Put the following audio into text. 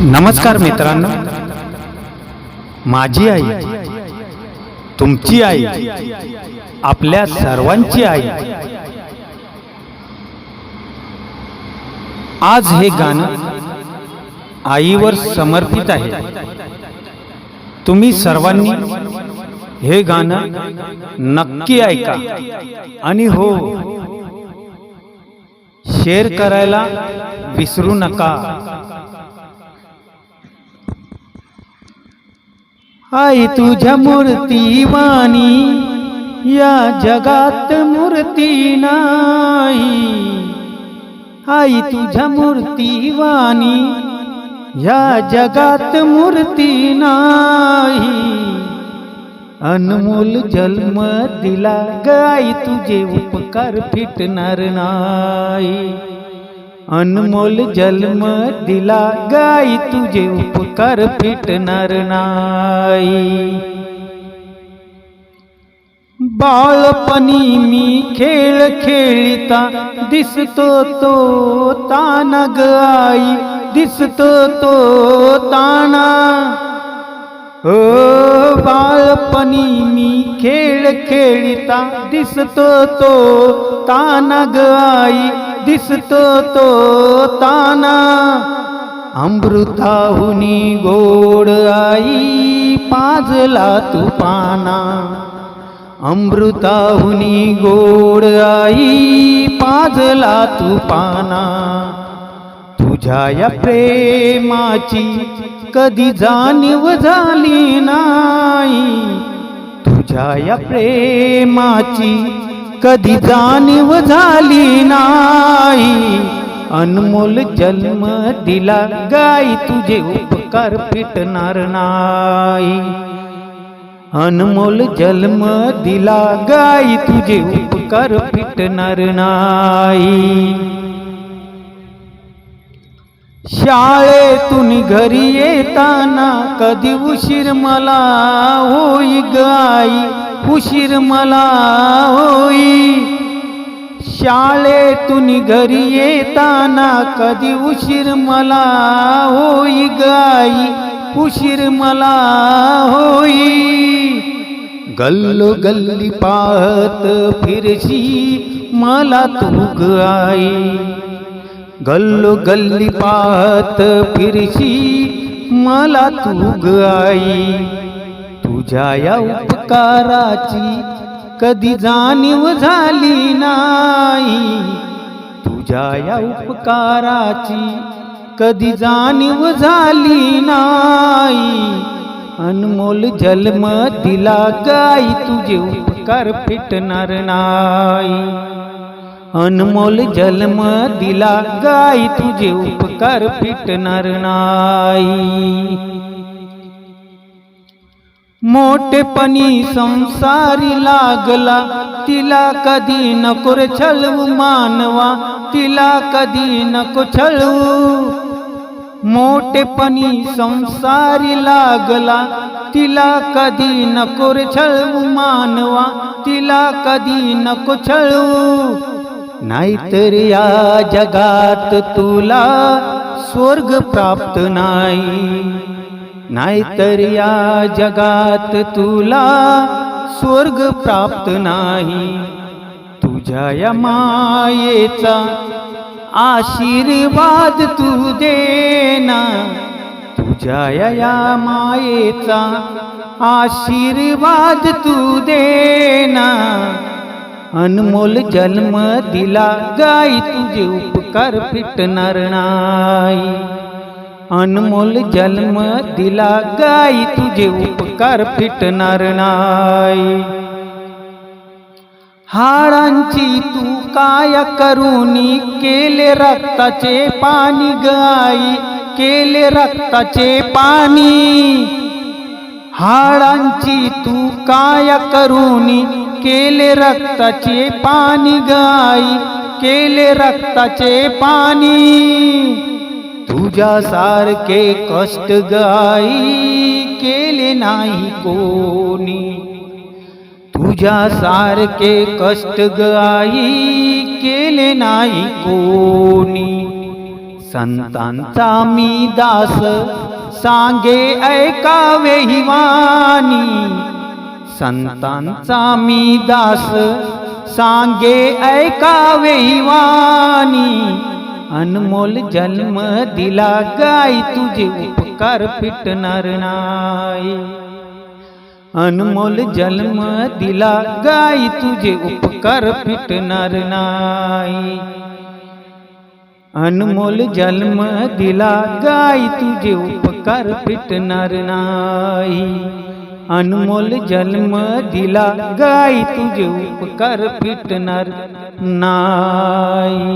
नमस्कार मित्रांनो. माझी आई तुमची आई आपल्या सर्वांची आई. आज हे गाणं आईवर समर्पित आहे. तुम्ही सर्वांनी हे गाणं नक्की ऐका. आणि हो शेअर करायला विसरू नका. आई तुझ्या मूर्ती वाणी या जगात मूर्ती नाही. आई तुझ्या मूर्ती वाणी या जगात मूर्ती नाही. अनमोल जन्म दिला गाई तुझे उपकार फिटणार नाही. अनमोल जन्म दिला गाई तुझे उपकार फिटणार नाही. बाळपणी मी खेळ खेळिता दिसतो तो ताना ग आई दिसतो तो ताना. हो बाळपणी मी खेळ खेळिता दिसतो तो ताना ग आई दिसतो तो ताना. अमृताहुनी गोड आई पाजला तू पाना. अमृताहुनी गोड आई पाजला तू पाना. तुझ्या या प्रेमाची कधी जाणीव झाली नाही. तुझ्या या प्रेमाची कधी जाणीव झाली नाही. अनमोल जन्म दिला गाई तुझे उपकार फिटणार नाही. अनमोल जन्म दिला गाई तुझे उपकार फिटणार नाही. शाळेतून घरी येताना कधी उशीर मला होई गाई उशीर मला होई. शाळेतून घरी येताना कधी उशीर मला होई गाई उशीर मला होई. गल्लो गल्ली पाहत फिरशी मला तू आई. गल्लो गल्ली पाहत फिरशी मला तू आई. तुझ्या या उपकाराची कधी जाणीव झाली नाही. तुझ्या या उपकाराची कधी जाणीव झाली नाही. अनमोल जन्म दिला गाई तुझे उपकार फिटणार नाही. अनमोल जन्म दिला गाई तुझे उपकार फिटणार नाही. मोठेपणी संसारी लागला. तिला कधी नको छळवू मानवा. तिला कधी नको छळवू. मोठेपणी संसारी लागला. तिला कधी नको छळवू मानवा. तिला कधी नको छळवू. नाहीतर या जगात तुला स्वर्ग प्राप्त नाही. नाहीतर या जगात तुला स्वर्ग प्राप्त नाही. तुझ्या या मायेचा आशीर्वाद तू देना. तुझ्या या मायेचा आशीर्वाद तू देना. अनमोल जन्म दिला गाई तुझे उपकार फिटणार नाही. अनमोल जन्म दिला गाई तुझे उपकार फिटणार नाही. हाडांची तू काय करूनी केले रक्ताचे पाणी गाई केले रक्ताचे पाणी. हाडांची तू काय करूनी केले रक्ताचे पाणी गाई केले रक्ताचे पाणी. तुझ्या सारखे कष्ट गाई केले नाही कोणी. तुझ्या सारखे कष्ट गाई केले नाही कोणी. संतांचा मी दास सांगे ऐकावे हिवानी संतांचा मी दास सांगे ऐकावे हिवानी अनमोल जन्म दिला गाय तुझे उपकार पिटणार नाही. अनमोल जन्म दिला गाय तुझे उपकार पिटणार नाही. अनमोल जन्म दिला गाय तुझे उपकार पिटणार नाही. अनमोल जन्म दिला गाई तुझे उपकार फिटणार नाही.